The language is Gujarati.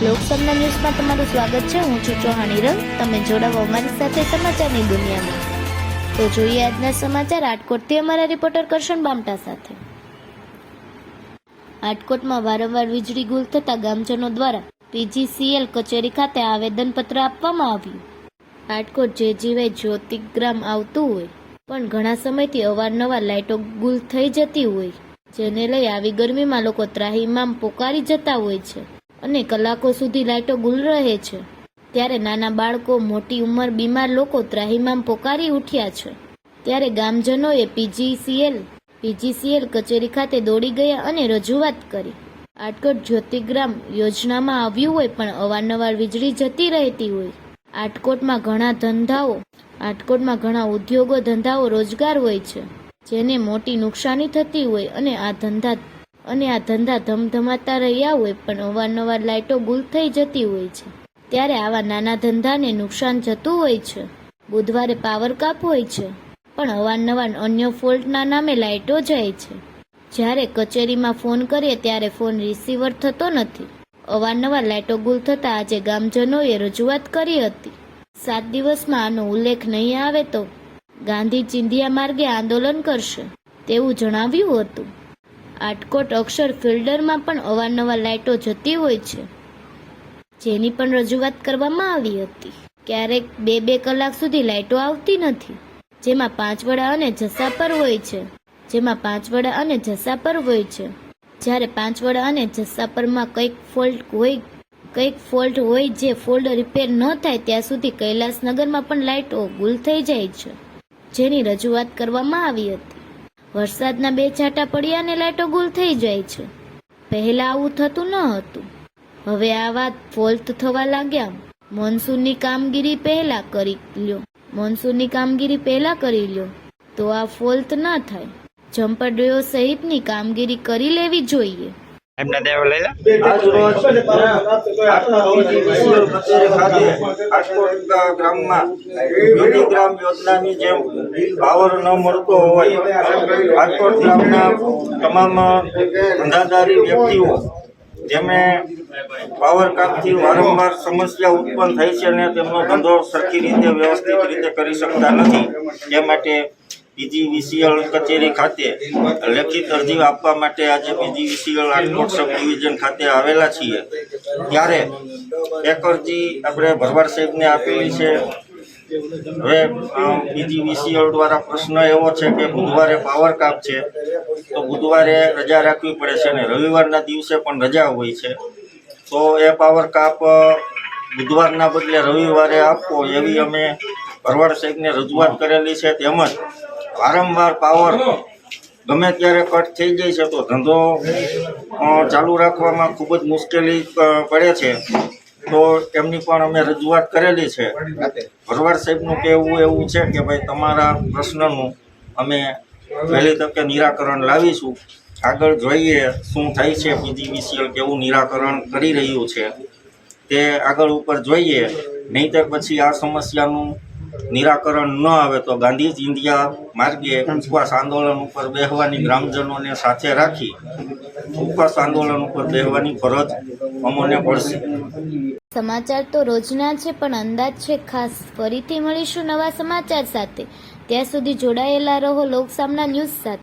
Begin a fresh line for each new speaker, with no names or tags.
લોકસભા ન્યૂઝમાં તમારું સ્વાગત છે. હું છું ચૌહાણ રંગ તમે જોડાવો અમારી સાથે સમાચારની દુનિયામાં. તો જોઈએ આજના સમાચાર. રાજકોટથી અમારા રિપોર્ટર કરશન બામટા સાથે. રાજકોટમાં વારંવાર વીજળી ગુલ થતા ગામજનો દ્વારા પીજીસીએલ કચેરી ખાતે આવેદનપત્ર આપવામાં આવ્યું. રાજકોટ જે જીવાય જ્યોતિગ્રામ આવતું હોય, પણ ઘણા સમયથી અવારનવાર લાઇટો ગુલ થઈ જતી હોય, જેને લઈ આવી ગરમીમાં લોકો ત્રાહીમામ પોકારી જતા હોય છે. અને કલાકો સુધી લાઇટો ગુલ રહે છે, ત્યારે નાના બાળકો મોટી ઉંમર બીમાર લોકો ત્રાહીમામ પોકારી ઉઠ્યા છે. ત્યારે ગામજનોએ પીજીસીએલ પીજીસીએલ કચેરી ખાતે દોડી ગયા અને રજૂઆત કરી. આટકોટ જ્યોતિગ્રામ યોજનામાં આવ્યું હોય પણ અવારનવાર વીજળી જતી રહેતી હોય. આટકોટમાં ઘણા ધંધાઓ, આટકોટમાં ઘણા ઉદ્યોગો ધંધાઓ રોજગાર હોય છે, જેને મોટી નુકસાની થતી હોય અને આ ધંધા અને આ ધંધા ધમધમાતા રહ્યા હોય પણ અવારનવાર લાઇટો ગુલ થઈ જતી હોય છે. ત્યારે આવા નાના ધંધાને નુકસાન જતું હોય છે. બુધવારે પાવર કાપ હોય છે. પણ અવારનવાર અન્ય ફોલ્ટના નામે લાઇટો જાય છે. જ્યારે કચેરીમાં ફોન કરીએ ત્યારે ફોન રિસીવર થતો નથી. અવારનવાર લાઇટો ગુલ થતાં આજે ગામજનોએ રજૂઆત કરી હતી. સાત દિવસમાં આનો ઉલ્લેખ નહીં આવે તો ગાંધી ચિંધિયા માર્ગે આંદોલન કરશે, તેવું જણાવ્યું હતું. આટકોટ અક્ષર ફિલ્ડરમાં પણ અવારનવાર લાઇટો જતી હોય છે. જેની પણ રજૂઆત કરવામાં આવી હતી. ક્યારેક બે બે કલાક સુધી લાઇટો આવતી નથી. જેમાં પાંચવડા અને જસા પર હોય છે. જેમાં પાંચવડા અને જસા પર હોય છે. જ્યારે પાંચવડા અને જસાપરમાં કંઈક ફોલ્ટ હોય, કંઈક ફોલ્ટ હોય જે ફોલ્ડ રિપેર ન થાય ત્યાં સુધી કૈલાસનગરમાં પણ લાઇટો ગુલ થઈ જાય છે. જેની રજૂઆત કરવામાં આવી હતી. વરસાદના બે છાંટા પડ્યા અને લાઇટો ગુલ થઈ જાય છે. પહેલા આવું થતું ન હતું. હવે આ વાત ફોલ્ટ થવા લાગ્યા. મોન્સૂનની કામગીરી પહેલા કરી લ્યો. મોન્સૂનની કામગીરી પહેલા કરી લ્યો. તો આ ફોલ્ટ ના થાય. જમ્પર ડ્રીઓ સહિતની કામગીરી કરી લેવી જોઈએ.
એમના દેવ લઈ
ગ્રામમાં જ્યોતિગ્રામ યોજનાની જેમ પાવર ન મળતો હોય રાજકોટ તમામ ધંધાદારી વ્યક્તિઓ જેમને પાવર કાપથી વારંવાર સમસ્યા ઉત્પન્ન થઈ છે અને તેમનો ધંધો સરખી રીતે વ્યવસ્થિત રીતે કરી શકતા નથી તે માટે પીજીવીસીએલ કચેરી ખાતે લેખિત અરજી આપવા માટે આજે પીજીવીસીએલ રાજકોટ સબ ડિવિઝન ખાતે આવેલા છીએ. ત્યારે એક અરજી આપણે ભરવાડ સાહેબને આપેલી છે. હવે પીજીવીસીએલ દ્વારા પ્રશ્ન એવો છે કે બુધવારે પાવર કાપ છે. તો બુધવારે રજા રાખવી પડે છે અને રવિવારના દિવસે પણ રજા હોય છે. તો એ પાવર કાપ બુધવારના બદલે રવિવારે આપવો એવી અમે ભરવાડ સાહેબને રજૂઆત કરેલી છે. તેમજ વારંવાર પાવર ગમે ત્યારે કટ થઈ જાય છે તો ધંધો ચાલુ રાખવામાં ખૂબ જ મુશ્કેલી પડે છે. તો એમની પણ અમે રજૂઆત કરેલી છે. ભરવાડ સાહેબનું કહેવું એવું છે કે ભાઈ તમારા પ્રશ્નનું અમે વહેલી તકે નિરાકરણ લાવીશું. આગળ જોઈએ શું થાય છે પીજીવીસીએલ કેવું નિરાકરણ કરી રહ્યું છે. તે આગળ ઉપર જોઈએ. નહીંતર પછી આ સમસ્યાનું નિરાકરણ ન આવે તો ગાંધી ઇન્ડિયા માર્ગે ઉપવાસ આંદોલન ઉપર બેહવાની ગ્રામજનોને સાથે રાખી ઉપવાસ આંદોલન ઉપર બેહવાની ફરજ અમોને પડશે.
સમાચાર તો રોજના છે, પણ અંદાજ છે ખાસ. ફરીથી મળીશું નવા સમાચાર સાથે. ત્યાં સુધી જોડાયેલા રહો લોકસામના ન્યૂઝ સાથે.